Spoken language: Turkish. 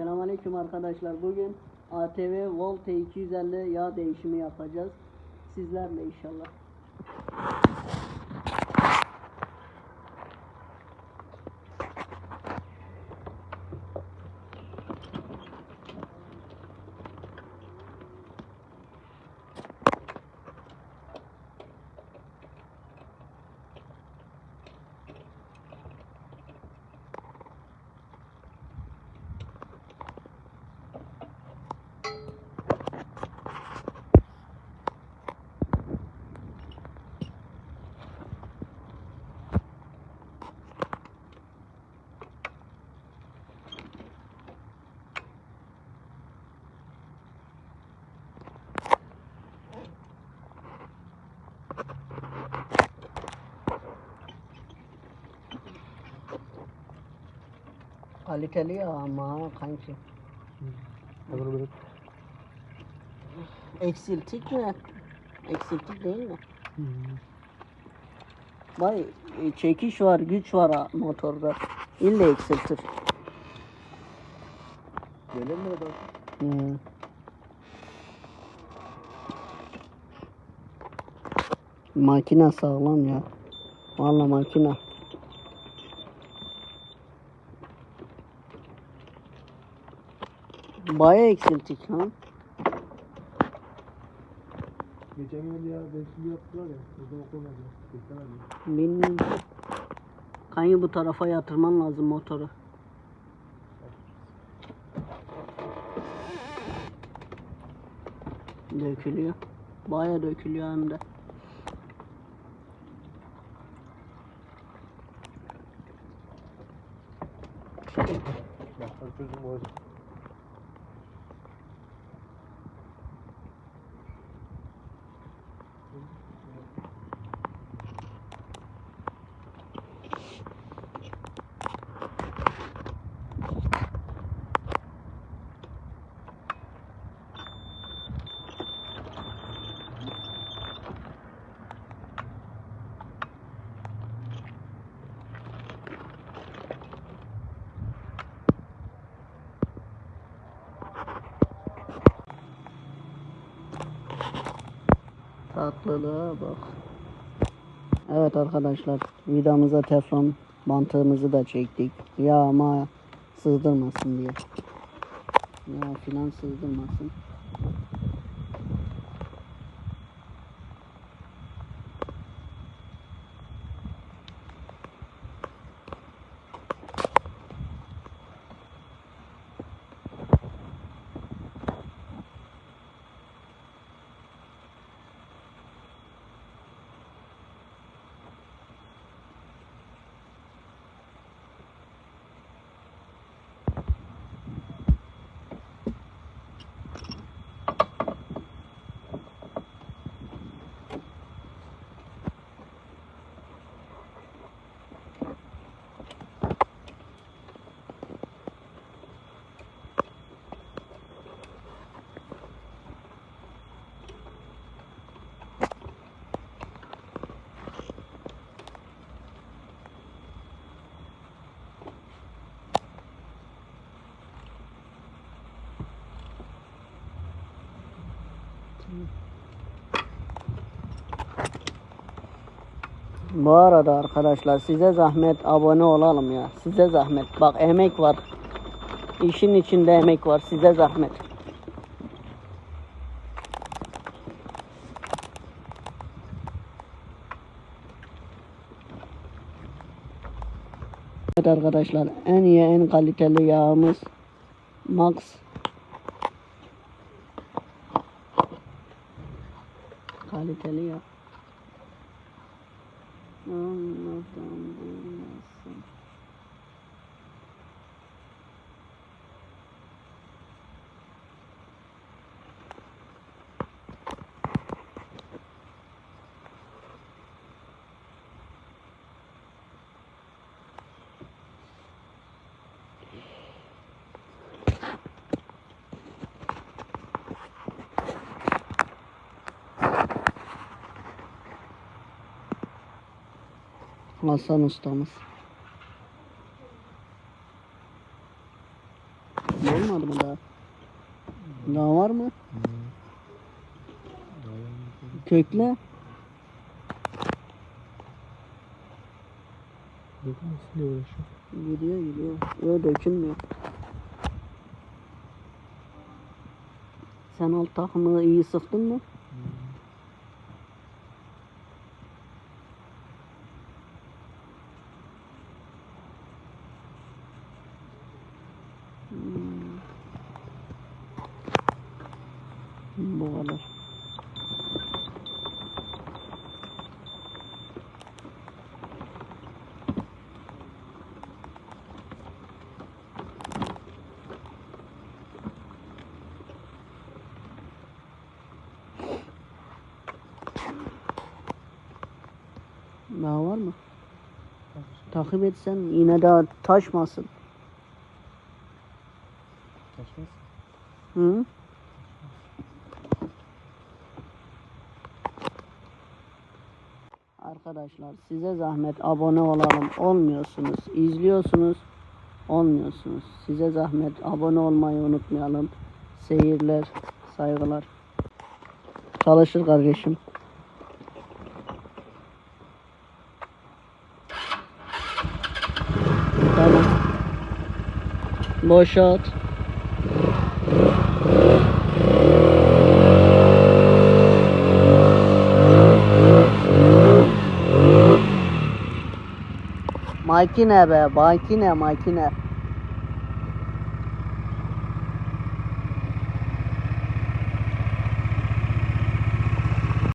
Selamünaleyküm arkadaşlar. Bugün ATV Volte 250 yağ değişimi yapacağız. Sizlerle inşallah. Kaliteli ama kanki. Böyle Eksiltik mi? Eksiltik değil mi? Vay e, çekiş var, güç var motorda. İlle eksiltir. gelir mi adam? Hı. Makine sağlam ya. Vallahi makine. Baya eksiltik ha. Geçen gün ya değişikliği yaptılar ya. Burada okumadı. Bilmiyorum. Kanki bu tarafa yatırman lazım motoru. Dökülüyor. Baya dökülüyor hem de. Bak çözüm var. Tatlılığa bak. Evet arkadaşlar vidamıza teflon bantığımızı da çektik. Ya ama sızdırmasın diye. Ya filan sızdırmasın. Bu arada arkadaşlar size zahmet abone olalım ya. Size zahmet. Bak emek var. İşin içinde emek var. Size zahmet. Evet arkadaşlar en iyi en kaliteli yağımız Max kaliteli yağ. welcome. Hasan ustamız. olmadı mı daha? Daha var mı? Kökle. Gidiyor gidiyor. Yok dökülmüyor. Sen alt takımını iyi sıktın mı? Bu kadar. Daha var mı? Takip etsen yine daha taşmasın. Taşmaz. Hı? Arkadaşlar size zahmet abone olalım. Olmuyorsunuz. İzliyorsunuz. Olmuyorsunuz. Size zahmet abone olmayı unutmayalım. Seyirler, saygılar. Çalışır kardeşim. Tamam. Boşalt. Makine be, makine, makine.